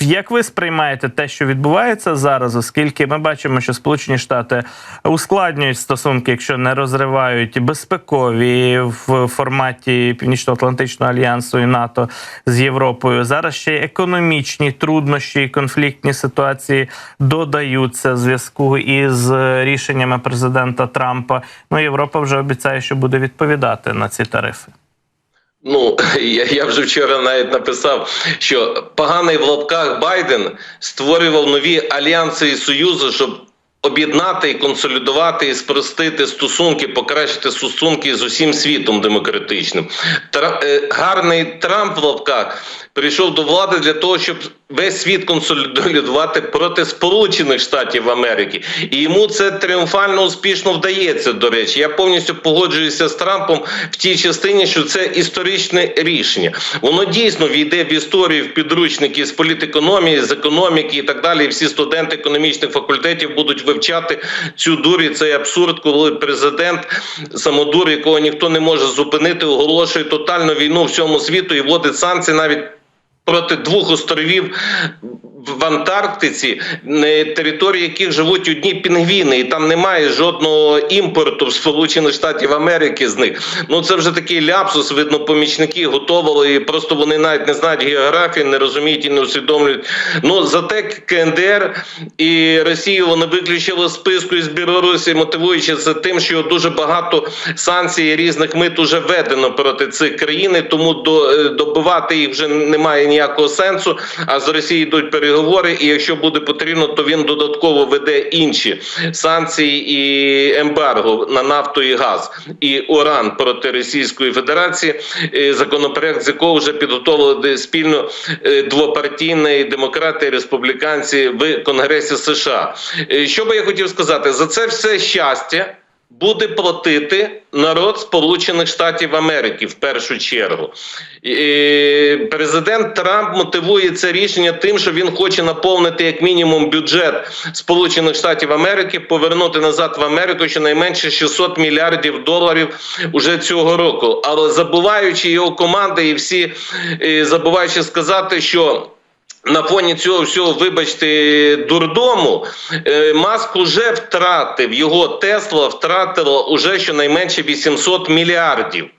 Як ви сприймаєте те, що відбувається зараз, оскільки ми бачимо, що Сполучені Штати ускладнюють стосунки, якщо не розривають безпекові в форматі Північно-Атлантичного альянсу і НАТО з Європою. Зараз ще економічні труднощі і конфліктні ситуації додаються в зв'язку із рішеннями президента Трампа. Ну Європа вже обіцяє, що буде відповідати на ці тарифи. Ну я, я вже вчора навіть написав, що поганий в лапках Байден створював нові альянси і союзи, щоб об'єднати і консолідувати і спростити стосунки, покращити стосунки з усім світом демократичним. Тра, е, гарний Трамп в лапках прийшов до влади для того, щоб весь світ консолідувати проти Сполучених Штатів Америки, і йому це тріумфально успішно вдається. До речі, я повністю погоджуюся з Трампом в тій частині, що це історичне рішення. Воно дійсно війде в історію в підручники з політекономії, з економіки і так далі. І всі студенти економічних факультетів будуть вивчати цю дурь. і Цей абсурд, коли президент самодур, якого ніхто не може зупинити, оголошує тотальну війну всьому світу і вводить санкції навіть проти двох островів в Антарктиці, території яких живуть одні пінгвіни, і там немає жодного імпорту в Сполучених Штатів Америки з них. Ну це вже такий ляпсус. Видно, помічники готували, і просто вони навіть не знають географії, не розуміють і не усвідомлюють. Ну зате КНДР і Росію вони виключили списку із Білорусі, мотивуючи це тим, що дуже багато санкцій різних мит уже введено проти цих країн, і тому е, добивати їх вже немає ніякого сенсу. А з Росії йдуть переговори. І якщо буде потрібно, то він додатково веде інші санкції і ембарго на нафту і газ і уран проти Російської Федерації. Законопроект з якого вже підготовили спільно е, двопартійні демократи і республіканці в Конгресі США. Е, Що би я хотів сказати за це все щастя. Буде платити народ Сполучених Штатів Америки в першу чергу. І Президент Трамп мотивує це рішення тим, що він хоче наповнити як мінімум бюджет Сполучених Штатів Америки, повернути назад в Америку щонайменше 600 мільярдів доларів уже цього року. Але забуваючи його команди і всі забуваючи сказати, що. На фоні цього всього, вибачте, дурдому, е, Маск уже втратив, його Тесла втратила уже щонайменше 800 мільярдів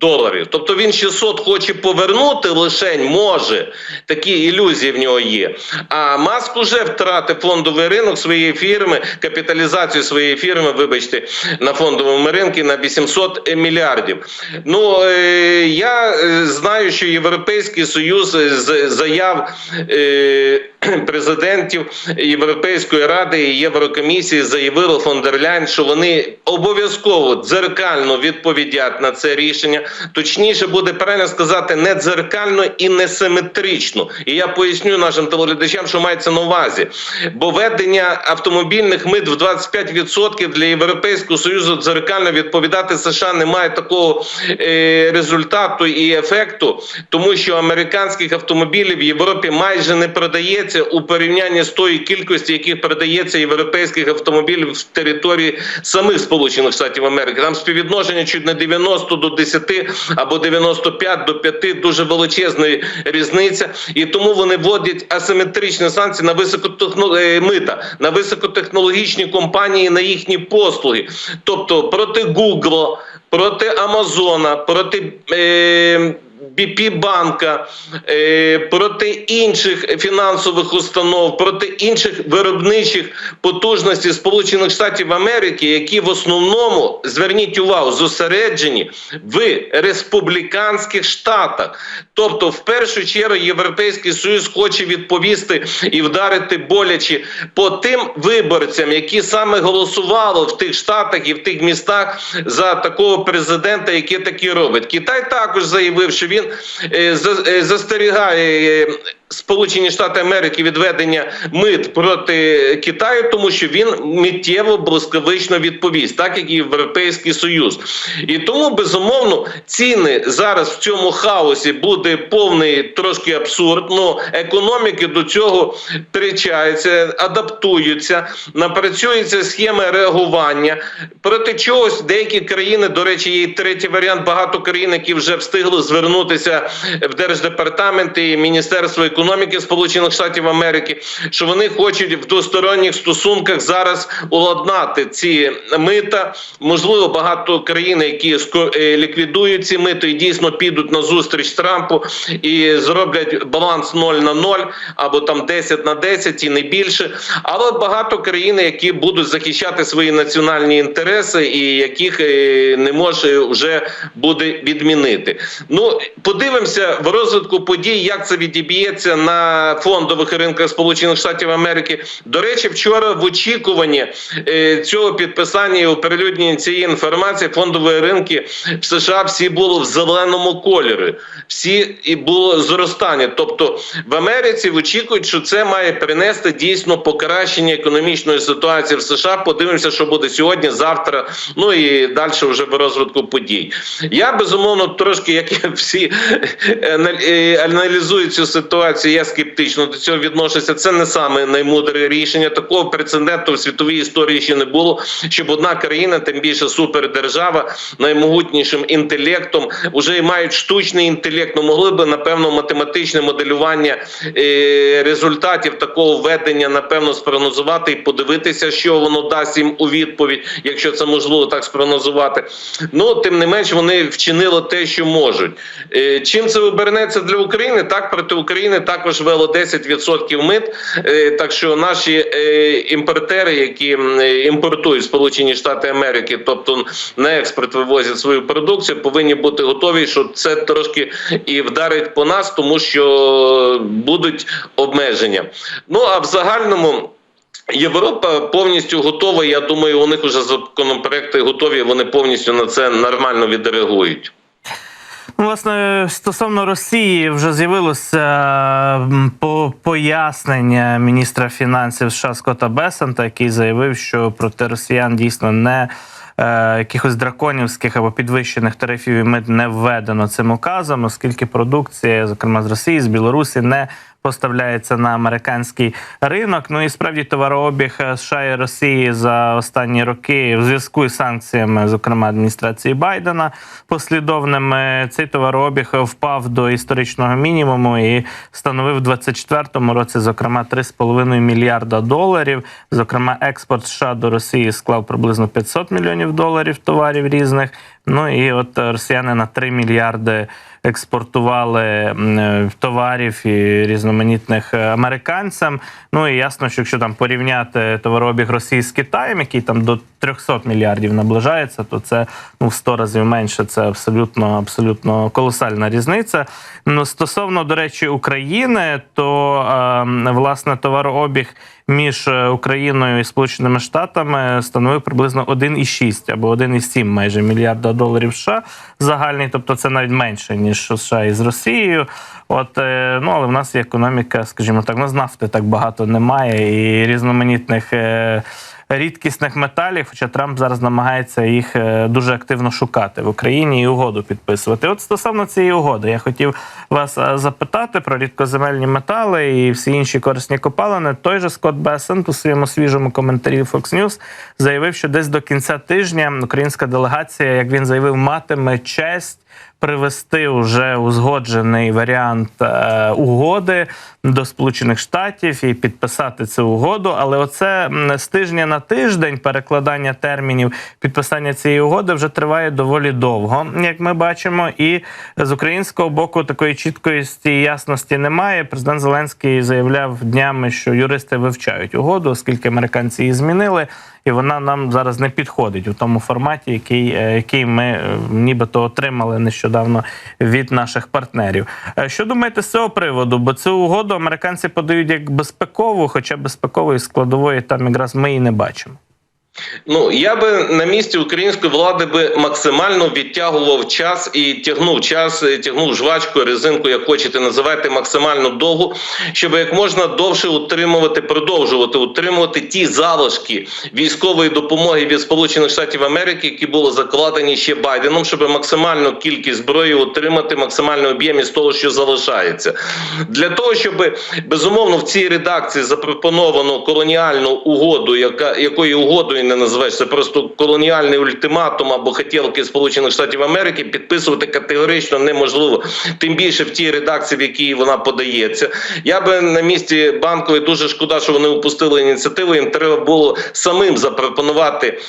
доларів. Тобто він 600 хоче повернути лишень, може, такі ілюзії в нього є. А Маск уже втратив фондовий ринок своєї фірми, капіталізацію своєї фірми, вибачте, на фондовому ринку на 800 мільярдів. Ну, е, я е, знаю, що Європейський Союз з заяв е, президентів Європейської ради і Єврокомісії заявили фон дер Ляйн, що вони обов'язково дзеркально відповідять на це рішення. Точніше буде правильно сказати не дзеркально і не симетрично. І я поясню нашим телеглядачам, що мається на увазі. Бо ведення автомобільних мит в 25% для Європейського союзу дзеркально відповідати США немає такого е, результату і ефекту, тому що американських автомобілів в Європі майже не продається у порівнянні з тою кількістю, яких продається європейських автомобілів в території самих Сполучених Штатів Америки. Там співвідношення чуть не 90 до 10 або 95 до 5 дуже величезна різниця, і тому вони вводять асиметричні санкції на високотехно... е, мита, на високотехнологічні компанії на їхні послуги, тобто проти Google, проти Амазона, проти. Е... BP банка е, проти інших фінансових установ, проти інших виробничих потужностей Сполучених Штатів Америки, які в основному зверніть увагу зосереджені в республіканських штатах. Тобто, в першу чергу, Європейський Союз хоче відповісти і вдарити боляче по тим виборцям, які саме голосували в тих штатах і в тих містах за такого президента, який такі робить. Китай також заявив, що він е, за- е, застерігає. Сполучені Штати Америки від ведення мит проти Китаю, тому що він миттєво блискавично відповість, так як і Європейський Союз. І тому безумовно ціни зараз в цьому хаосі буде повний трошки абсурд. Ну економіки до цього причаються, адаптуються, напрацюються схеми реагування проти чогось. Деякі країни, до речі, є і третій варіант. Багато країн, які вже встигли звернутися в держдепартамент і міністерство економіки Сполучених Штатів Америки, що вони хочуть в двосторонніх стосунках зараз уладнати ці мита. Можливо, багато країн, які е, ліквідують ці мито і дійсно підуть на зустріч Трампу і зроблять баланс 0 на 0 або там 10 на 10 і не більше. Але багато країн, які будуть захищати свої національні інтереси, і яких е, не може вже буде відмінити. Ну подивимося в розвитку подій, як це відіб'ється на фондових ринках Сполучених Штатів Америки. До речі, вчора в очікуванні е, цього підписання і оприлюднення цієї інформації фондові ринки в США всі були в зеленому кольорі. Всі і було зростання. Тобто в Америці очікують, що це має принести дійсно покращення економічної ситуації в США. Подивимося, що буде сьогодні, завтра. Ну і далі вже в розвитку подій. Я безумовно трошки, як всі ана- е, аналізують цю ситуацію. Я скептично до цього відношуся. Це не саме наймудре рішення. Такого прецеденту в світовій історії ще не було, щоб одна країна, тим більше супердержава, наймогутнішим інтелектом, вже і мають штучний інтелект. Ну могли би напевно математичне моделювання е, результатів такого введення, напевно, спрогнозувати і подивитися, що воно дасть їм у відповідь, якщо це можливо так спрогнозувати. Ну тим не менш, вони вчинили те, що можуть. Е, чим це обернеться для України? Так проти України також вело 10% мит. Е, так що наші е, імпортери, які е, імпортують Сполучені Штати Америки, тобто на експорт вивозять свою продукцію, повинні бути готові, що це трошки і вдарить по нас, тому що будуть обмеження. Ну а в загальному. Європа повністю готова. Я думаю, у них вже законопроекти готові. Вони повністю на це нормально відреагують. Власне, стосовно Росії, вже з'явилося по пояснення міністра фінансів США Скотта Бесента, який заявив, що проти росіян дійсно не е, якихось драконівських або підвищених тарифів і мит не введено цим указом, оскільки продукція, зокрема з Росії, з Білорусі, не поставляється на американський ринок. Ну і справді товарообіг е, США і Росії за останні роки в зв'язку із санкціями, зокрема адміністрації Байдена, послідовними цей товарообіг впав до історичного мінімуму і становив у 2024 році, зокрема, 3,5 мільярда доларів. Зокрема, експорт США до Росії склав приблизно 500 мільйонів доларів товарів різних. Ну і от е, росіяни на 3 мільярди експортували е, товарів і різноманітних е, американцям. Ну і ясно, що якщо там порівняти товарообіг Росії з Китаєм, який там до 300 мільярдів наближається, то це ну в 100 разів менше. Це абсолютно абсолютно колосальна різниця. Ну стосовно до речі України, то е, власне товарообіг між е, Україною і Сполученими Штатами становив приблизно 1,6 або 1,7 майже мільярда доларів США загальний, тобто це навіть менше ніж США із Росією. От е, ну але в нас є економіка, скажімо так, у нас нафти так багато немає і різноманітних. е, Рідкісних металів, хоча Трамп зараз намагається їх е, дуже активно шукати в Україні і угоду підписувати. От стосовно цієї угоди, я хотів вас запитати про рідкоземельні метали і всі інші корисні копалини. Той же Скотт Бесент у своєму свіжому коментарі Fox News заявив, що десь до кінця тижня українська делегація, як він заявив, матиме честь привести уже узгоджений варіант е, угоди до Сполучених Штатів і підписати цю угоду. Але оце з тижня на тиждень перекладання термінів підписання цієї угоди вже триває доволі довго, як ми бачимо. І з українського боку такої чіткості і ясності немає. Президент Зеленський заявляв днями, що юристи вивчають угоду, оскільки американці її змінили. І вона нам зараз не підходить у тому форматі, який, е, який ми е, нібито отримали нещодавно від наших партнерів. Е, Що думаєте з цього приводу? Бо цю угоду американці подають як безпекову, хоча безпекової складової там якраз ми і не бачимо. Ну я би на місці української влади би максимально відтягував час і тягнув час, е, тягнув жвачку, резинку, як хочете називати, максимально довго, щоб як можна довше утримувати, продовжувати утримувати ті залишки військової допомоги від Сполучених Штатів Америки, які були закладені ще Байденом, щоб максимальну кількість зброї отримати, максимальний об'єм із того, що залишається, для того, щоб безумовно в цій редакції запропоновано колоніальну угоду, яка якою угодою не називаєш. Це просто колоніальний ультиматум або хотілки Сполучених Штатів Америки підписувати категорично неможливо. Тим більше в тій редакції, в якій вона подається. Я би на місці банкової дуже шкода, що вони упустили ініціативу. Їм треба було самим запропонувати.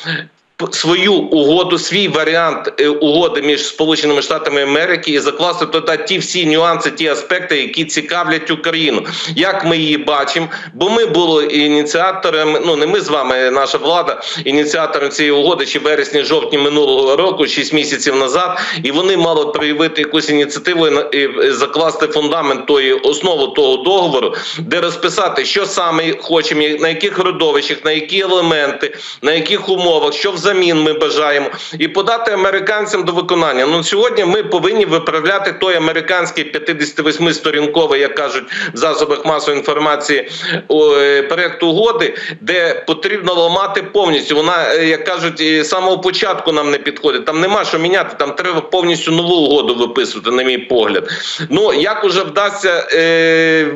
Свою угоду, свій варіант е, угоди між Сполученими Штатами Америки і закласти туди ті всі нюанси, ті аспекти, які цікавлять Україну. Як ми її бачимо? Бо ми були ініціаторами. Ну не ми з вами, наша влада, ініціатором цієї угоди ще вересні, жовтні минулого року, 6 місяців назад, і вони мали проявити якусь ініціативу і закласти фундамент тої основу того договору, де розписати, що саме хочемо, на яких родовищах, на які елементи, на яких умовах, що взамін ми бажаємо, і подати американцям до виконання. Ну сьогодні ми повинні виправляти той американський 58 сторінковий, як кажуть в засобах масової інформації, е, проект угоди, де потрібно ламати повністю. Вона, е, як кажуть, з самого початку нам не підходить. Там нема що міняти. Там треба повністю нову угоду виписувати, на мій погляд. Ну як уже вдасться. Е-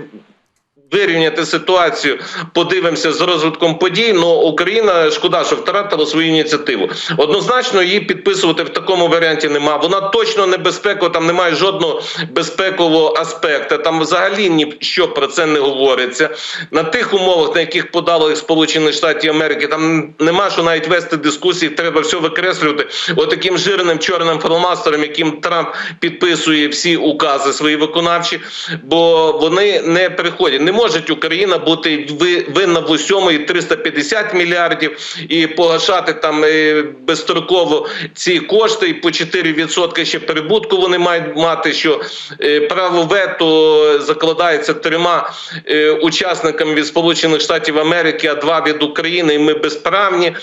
Вирівняти ситуацію, подивимося з розвитком подій. Ну Україна шкода, що втратила свою ініціативу. Однозначно її підписувати в такому варіанті нема. Вона точно небезпекова, там немає жодного безпекового аспекту. Там взагалі ніщо про це не говориться. На тих умовах, на яких подали Сполучені Штати Америки, там нема що навіть вести дискусії. Треба все викреслювати. Отаким жирним чорним фломастером, яким Трамп підписує всі укази свої виконавчі, бо вони не приходять. Не може Україна бути ви- винна в усьому і 350 мільярдів і погашати там е, безстроково ці кошти, і по 4% ще прибутку вони мають мати. Що е, право вето закладається трьома е, учасниками від Сполучених Штатів Америки, а два від України. І ми безправні.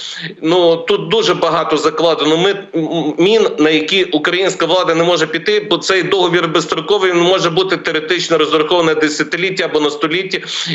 Ну тут дуже багато закладено. Ми мін, на які українська влада не може піти, бо цей договір безстроковий він може бути теоретично розрахований десятиліття або на століття.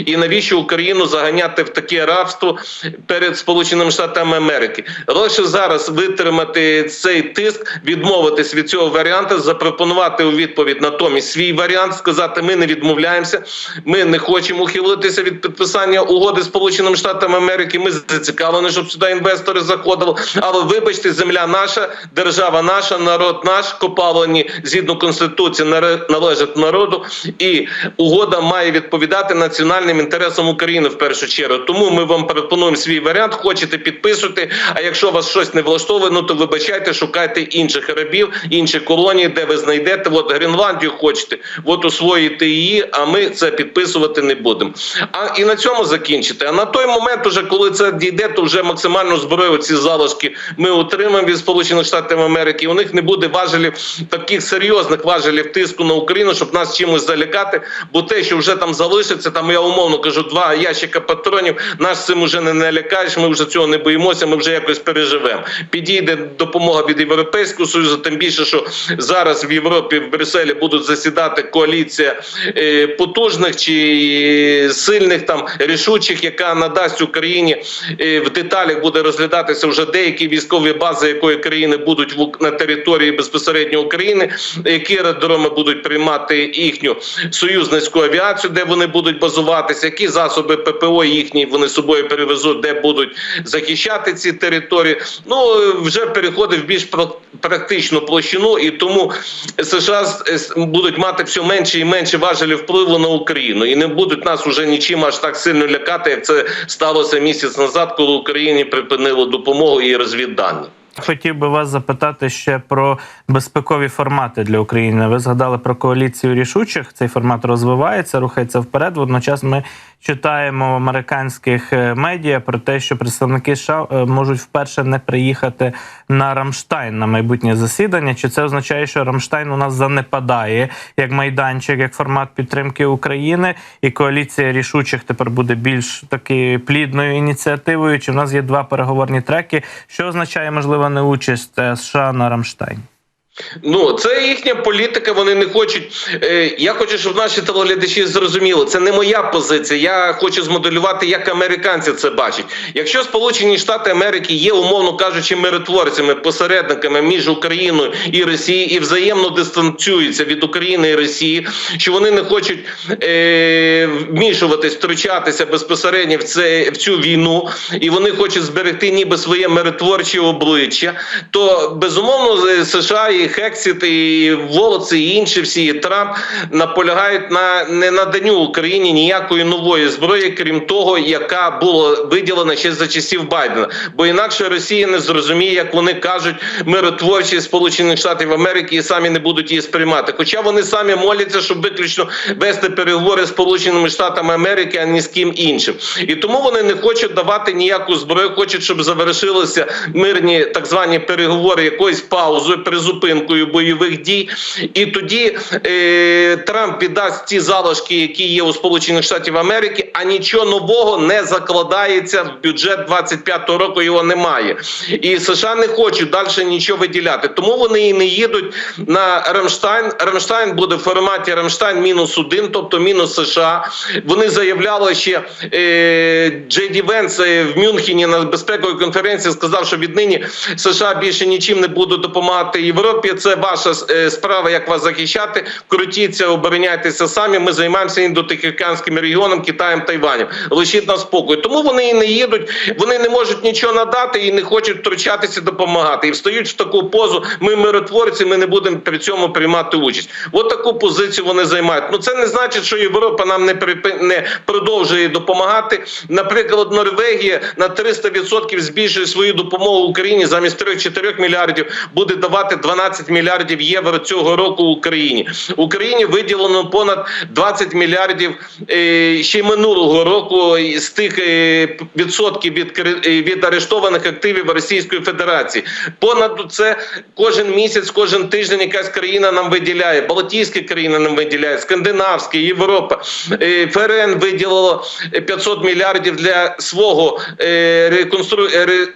І навіщо Україну заганяти в таке рабство перед Сполученими Штатами Америки? Лише зараз витримати цей тиск, відмовитись від цього варіанту, запропонувати у відповідь натомість свій варіант, сказати: ми не відмовляємося, ми не хочемо ухилитися від підписання угоди з Сполученими Штатами Америки. Ми зацікавлені, щоб сюди інвестори заходили. Але вибачте, земля наша, держава наша, народ наш, копалені згідно конституції належать народу, і угода має відповідати національним інтересам України в першу чергу. Тому ми вам пропонуємо свій варіант. Хочете підписуйте. А якщо вас щось не влаштовує, ну то вибачайте, шукайте інших рабів, інші колонії, де ви знайдете. От Гренландію хочете, от освоїти її. А ми це підписувати не будемо. А і на цьому закінчити. А на той момент, уже коли це дійде, то вже максимально зброю ці залишки ми отримаємо від Сполучених Штатів Америки. У них не буде важелів таких серйозних важелів тиску на Україну, щоб нас чимось залякати. Бо те, що вже там залишиться, там я умовно кажу, два ящика патронів. Нас цим уже не налякаєш. Ми вже цього не боїмося. Ми вже якось переживемо. Підійде допомога від Європейського союзу. Тим більше, що зараз в Європі в Брюсселі будуть засідати коаліція е, потужних чи сильних там рішучих, яка надасть Україні е, в деталях буде розглядатися вже деякі військові бази, якої країни будуть в на території безпосередньо України, які аеродроми будуть приймати їхню союзницьку авіацію, де вони будуть базуватися, які засоби ППО їхні вони собою перевезуть, де будуть захищати ці території. Ну вже переходить в більш практичну площину, і тому США будуть мати все менше і менше важелів впливу на Україну, і не будуть нас уже нічим аж так сильно лякати, як це сталося місяць назад, коли Україні припинило допомогу і розвіддані. Хотів би вас запитати ще про безпекові формати для України. Ви згадали про коаліцію рішучих. Цей формат розвивається, рухається вперед. Водночас ми читаємо в американських е, медіа про те, що представники США е, можуть вперше не приїхати на Рамштайн на майбутнє засідання. Чи це означає, що Рамштайн у нас занепадає як майданчик, як формат підтримки України, і коаліція рішучих тепер буде більш таки плідною ініціативою? Чи в нас є два переговорні треки? Що означає можливо неучасть е, США на Рамштайн? Ну, це їхня політика. Вони не хочуть. Е, я хочу, щоб наші телеглядачі зрозуміли. Це не моя позиція. Я хочу змоделювати, як американці це бачать. Якщо Сполучені Штати Америки є, умовно кажучи, миротворцями, посередниками між Україною і Росією і взаємно дистанціюються від України і Росії, що вони не хочуть е, вмішуватись, втручатися безпосередньо в це в цю війну, і вони хочуть зберегти ніби своє миротворче обличчя, то безумовно США і Хексіт, і Волоци, і інші всі і Трамп наполягають на не наданню Україні ніякої нової зброї, крім того, яка була виділена ще за часів Байдена. Бо інакше Росія не зрозуміє, як вони кажуть, миротворчі Сполучених Штатів Америки і самі не будуть її сприймати. Хоча вони самі моляться, щоб виключно вести переговори з Сполученими Штатами Америки, а ні з ким іншим. І тому вони не хочуть давати ніяку зброю, хочуть, щоб завершилися мирні так звані переговори якоюсь паузою, призупинкою бойових дій. І тоді е, Трамп віддасть ті залишки, які є у Сполучених Штатів Америки, а нічого нового не закладається в бюджет 25-го року. Його немає. І США не хочуть далі нічого виділяти. Тому вони і не їдуть на Рамштайн. Рамштайн буде в форматі Рамштайн мінус один, тобто мінус США. Вони заявляли ще е, Джей Ді Венс е, в Мюнхені на безпековій конференції сказав, що віднині США більше нічим не будуть допомагати Європі. Це ваша е, справа, як вас захищати. Крутіться, обороняйтеся самі. Ми займаємося індотихоокеанським регіоном, Китаєм, Тайванем. Лишіть нас спокою. Тому вони і не їдуть, вони не можуть нічого надати і не хочуть втручатися, допомагати. І встають в таку позу. Ми миротворці, ми не будемо при цьому приймати участь. От таку позицію вони займають. Ну це не значить, що Європа нам не припи- не продовжує допомагати. Наприклад, Норвегія на 300% збільшує свою допомогу Україні замість 3-4 мільярдів буде давати 12 мільярдів євро цього року Україні. Україні виділено понад 20 мільярдів е, ще минулого року з тих е, відсотків від е, від арештованих активів Російської Федерації. Понад це кожен місяць, кожен тиждень якась країна нам виділяє. Балтійські країни нам виділяють, скандинавські, Європа. ФРН виділило 500 мільярдів для свого реконстру... ре-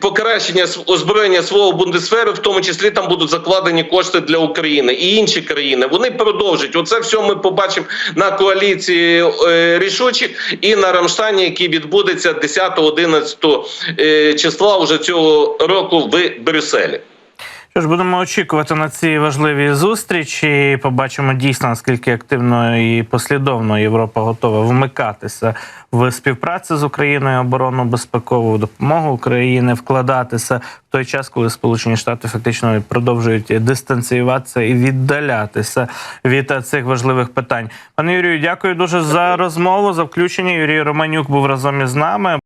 покращення озброєння свого бундесферу, в тому числі там будуть закладені кошти для України і інші країни. Вони продовжать. Оце все ми побачимо на коаліції е, рішучих і на Рамштані, який відбудеться 10-11 е, числа уже цього року в Брюсселі. Що ж, будемо очікувати на ці важливі зустрічі. Побачимо дійсно наскільки активно і послідовно Європа готова вмикатися в співпрацю з Україною, оборонну безпекову допомогу України, вкладатися в той час, коли Сполучені Штати фактично продовжують дистанціюватися і віддалятися від цих важливих питань. Пане Юрію, дякую дуже за розмову, за включення. Юрій Романюк був разом із нами.